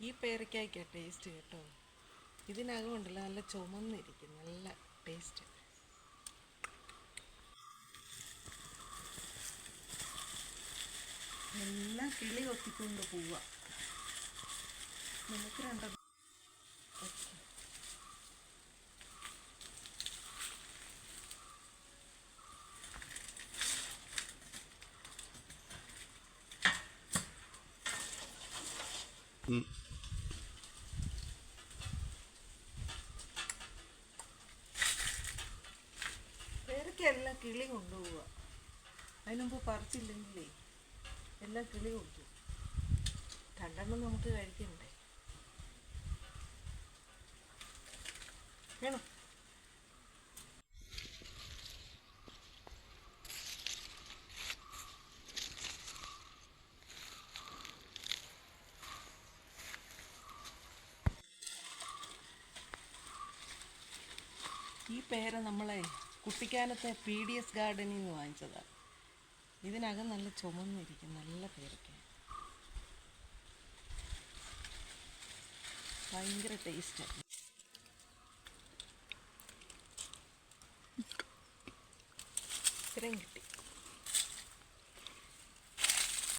ഈ പേരയ്ക്കായ്ക്കാ ടേസ്റ്റ് കേട്ടോ. ഇതിനകം ഉണ്ടല്ലോ നല്ല ചുമന്നിരിക്കും നല്ല ടേസ്റ്റ് എല്ലാം കിളി കൊത്തിക്കൊണ്ട് പോവുക നമുക്ക് രണ്ടെണ്ണം പേരയ്ക്കെല്ലാം കിളി കൊണ്ടുപോവുക അതിനുമുമ്പ് പറിച്ചില്ലെങ്കിലേ എല്ലാം കിളി കൊണ്ടു രണ്ടെണ്ണം നമുക്ക് കഴിക്കണ്ടേ? വേണം? ഈ പേര നമ്മളെ കുട്ടിക്കാനത്തെ പി ഡി എസ് ഗാർഡനിൽ നിന്ന് വാങ്ങിച്ചതാണ് ഇതിനകം നല്ല ചുമന്നിരിക്കും നല്ല പേരയ്ക്ക ഭയങ്കര ടേസ്റ്റാണ് ഇത്രയും കിട്ടി.